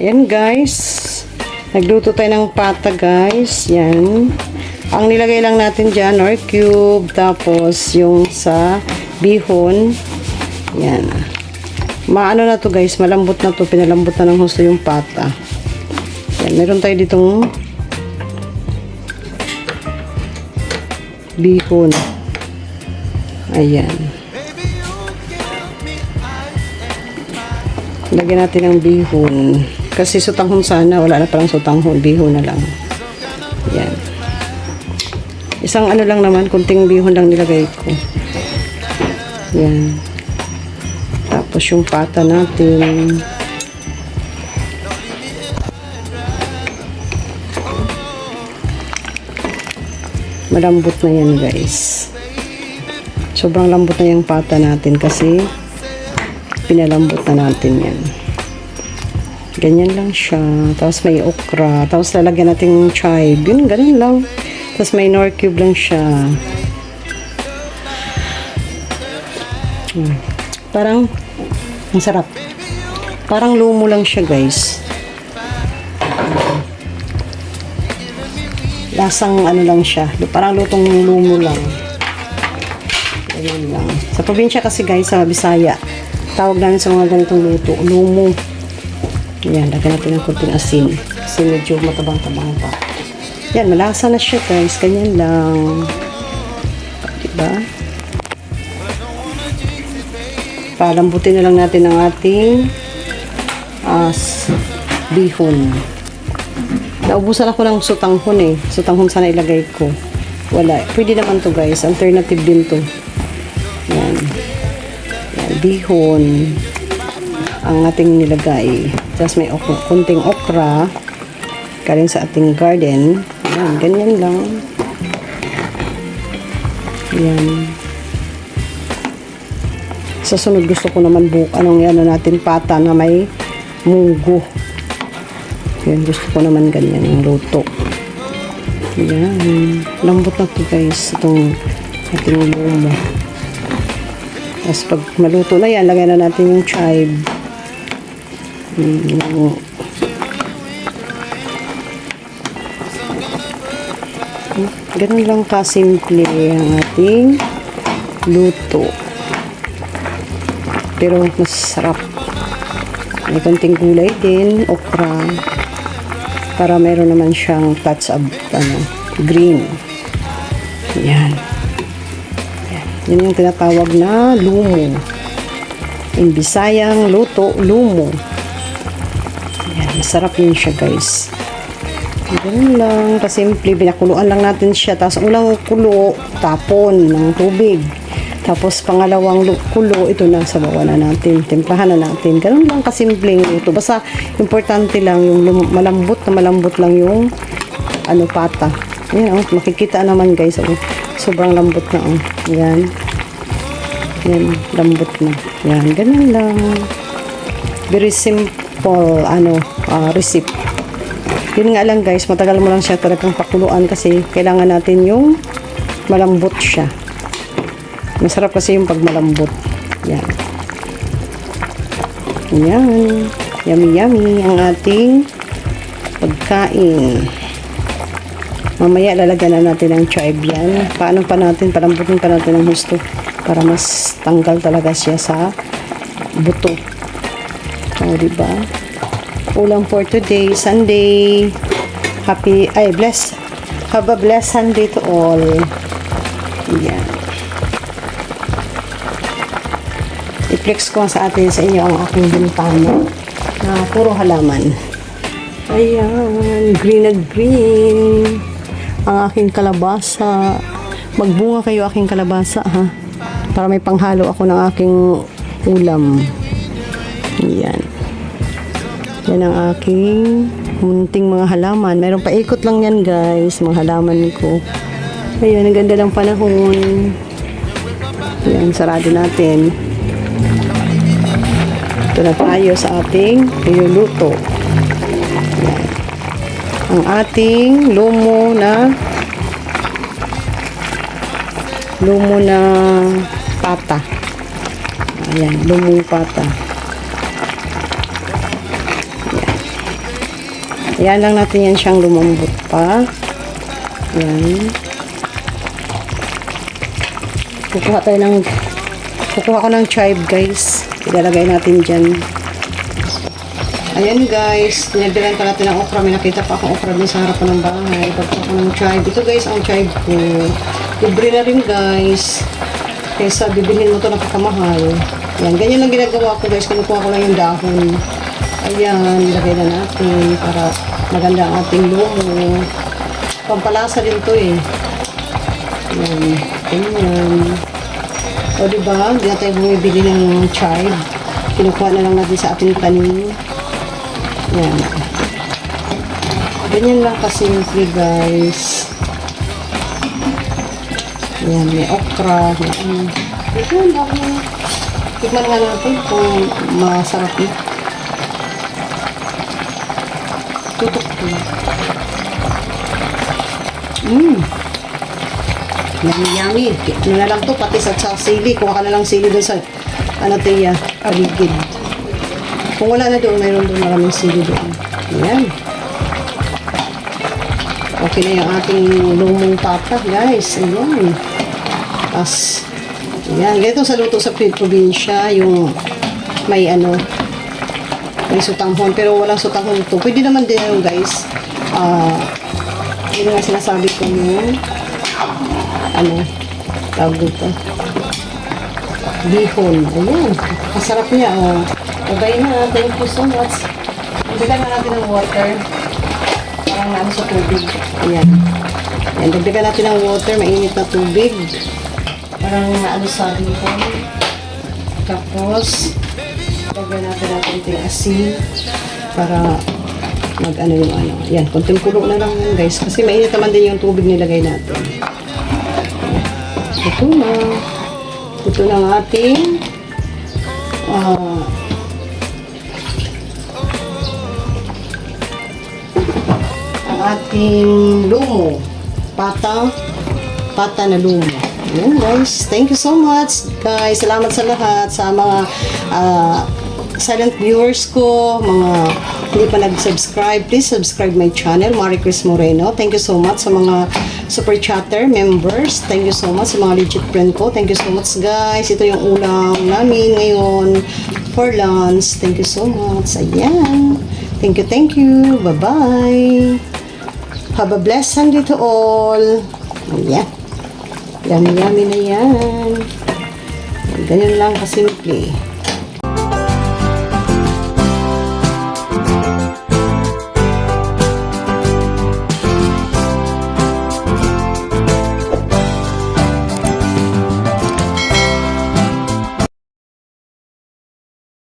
Ayan guys. Nagluto tayo ng pata guys. Yan. Ang nilagay lang natin dyan, or cube. Tapos yung sa bihon. Yan. Maano na to guys. Malambot na to. Pinalambot na ng husto yung pata. Yan. Meron tayo ditong bihon. Ayan. Lagyan natin ng bihon. Kasi sutanghon sana. Wala na parang sutanghon. Bihon na lang. Yan. Isang ano lang naman. Kunting bihon lang nilagay ko. Yan. Tapos yung pata natin. Malambot na yan guys. Sobrang lambot na yung pata natin kasi pinalambot na natin yan. Ganyan lang siya. Tapos may okra. Tapos lalagyan natin yung chive. Yun, ganun lang. Tapos may nor cube lang siya. Hmm. Parang, ang sarap. Parang lumo lang siya, guys. Lasang ano lang siya. Parang lutong lumo lang. Ganyan lang. Sa probinsya kasi, guys, sa Bisaya, tawag namin sa mga ganitong luto, lumo. Yan, lagyan natin ng kunting asin. Kasi medyo matabang-tabang pa. Yan, malasa na siya guys. Ganyan lang. Diba? Palambutin na lang natin ang ating as bihon. Naubusan ako ng sutanghon eh. Sutanghon sana ilagay ko. Wala. Pwede naman to guys. Alternative din to. Yan. Yan. Bihon ang ating nilagay. Tapos may ok kunting okra galing sa ating garden. Yan, ganyan lang. Yan. Sa sunod gusto ko naman buk anong ano natin pata na may munggo. Yan, gusto ko naman ganyan yung luto. Yan. Lambot na to guys. Itong ating lumo. Tapos pag maluto na yan, lagyan na natin yung chive. Mm. Ganun lang kasimple ang ating luto. Pero masarap. May konting gulay din, okra. Para meron naman siyang touch of ano, green. Yan. Yan. Yan yung tinatawag na lumo. In Bisayang luto, lumo. Masarap yun siya guys. Ganun lang, kasimple, binakuluan lang natin siya. Tapos ulang kulo, tapon ng tubig. Tapos pangalawang kulo, ito na, sabawan na natin. Timplahan na natin. Ganun lang kasimple luto. Basta, importante lang, yung malambot na malambot lang yung ano, pata. Yan, oh, makikita naman guys. Oh, sobrang lambot na. Oh. Yan. Yan, lambot na. Yan, ganun lang. Very simple, ano, ah, recipe. Yun nga lang guys, matagal mo lang siya talagang pakuluan kasi kailangan natin yung malambot siya. Masarap kasi yung pag malambot. Yan. Yan. Yummy yummy ang ating pagkain. Mamaya lalagyan na natin ng chive yan. Paano pa natin, palambutin pa natin ng husto para mas tanggal talaga siya sa buto. O, diba? Ulam for today, Sunday. Happy, ay, bless. Have a blessed Sunday to all. Yan. I-flex ko sa atin sa inyo ang aking bintana na puro halaman. Ayan, green na green. Ang aking kalabasa. Magbunga kayo aking kalabasa ha. Para may panghalo ako ng aking ulam. Yan. Yan ang aking munting mga halaman. Meron pa ikot lang yan guys, mga halaman ko. Ayun, ang ganda ng panahon. Yan, sarado natin. Ito na tayo sa ating niluluto. Ang ating lumo na lumo na pata. Ayan, lumong pata. Ayan lang natin yan siyang lumambot pa. Ayan. Kukuha tayo ng kukuha ko ng chive guys. Ilalagay natin dyan. Ayan guys, dinagdagan pa natin ng okra. May nakita pa akong okra din sa harapan ng bahay. Pagkuha ko ng chive. Ito guys, ang chive ko. Libre na rin guys. Kaysa bibilhin mo to napakamahal. Ayan, ganyan lang ginagawa ko guys. Kinukuha ko lang yung dahon. Ayan, ilagay na natin para maganda ang ating lumo. Pampalasa din to eh. Ayan, ganyan. O diba, hindi na tayo bumibili ng chive. Kinukuha na lang natin sa ating tanim. Yan. Ganyan lang kasimple guys. Yan, may okra. Yan. Ito, ang dami. Tikman nga natin kung masarap na. Tutok ko. Mmm. Yummy, yummy. Ano na lang to, pati sa, sa sili. Kuha ka na lang sili doon sa, ano paligid. Kung wala na doon, mayroon doon maraming sili doon. Ayan. Okay na yung ating lumong papa, guys. Ayan. As, ayan. Ganito sa luto sa probinsya, yung may ano, may sutanghon. Pero walang sutanghon ito. Pwede naman din yun, guys. Ah, yun nga sinasabi ko yung ano, tawag dito. Bihon. Ayan. Masarap niya, oh. Okay na. Thank you so much. Dagdagan na natin ng water. Parang namin sa tubig. Ayan. Ayan. Dagdagan natin ng water. Mainit na tubig. Parang naano sa bihon. Tapos, dagdagan natin natin yung asin para mag ano yung ano. Ayan. Konting kulo na lang yan guys. Kasi mainit naman din yung tubig nilagay natin. Ito na. Ito na ang ating ah ang ating lumo. Pata. Pata na lumo. Ayan guys. Thank you so much guys. Salamat sa lahat. Sa mga ah, silent viewers ko, mga hindi pa nag-subscribe, please subscribe my channel, Marie Chris Moreno. Thank you so much sa mga super chatter members. Thank you so much sa mga legit friend ko. Thank you so much guys. Ito yung ulam namin ngayon for lunch. Thank you so much. Ayan. Thank you, thank you. Bye-bye. Have a blessed Sunday to all. Ayan. Yummy, yummy na yan. Ganyan lang kasimple.